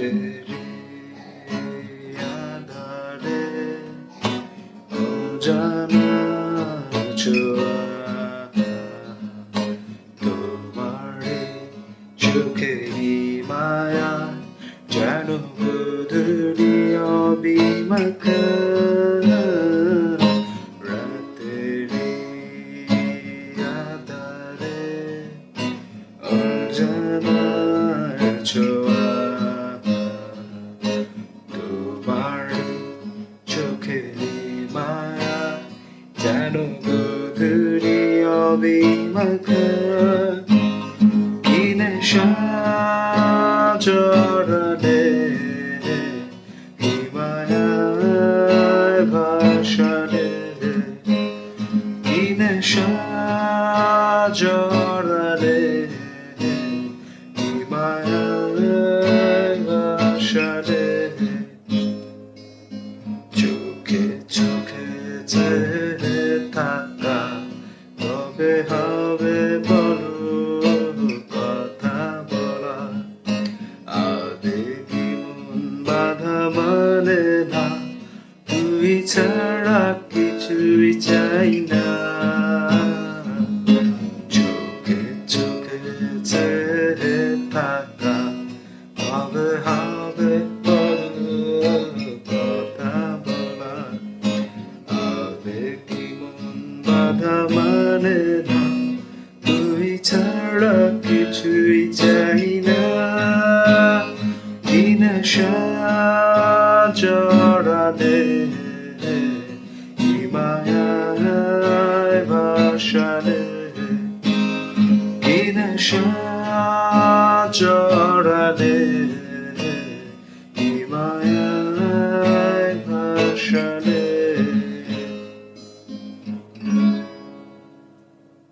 রাতেরি আধারে ছোঁয়া তোমারে চোখেরই মায়া যেন গুধুরি অবিমাখা রাতেরি যেন গধুরি অবিমাখা কি নেশা জড়ালে কি মায়ায় ভাসালে তবে হবে কথা বলা। আবেগি মন বাধা মানে না, তুই ছাড়া কিছুই চাই না। চোখে চোখে থাকা কথা বলা। মানে না তুই ছাড়া কিছুই চাই না। কি নেশা জড়ালে কি মায়ায় ভাসালে। কি নেশা জড়ালে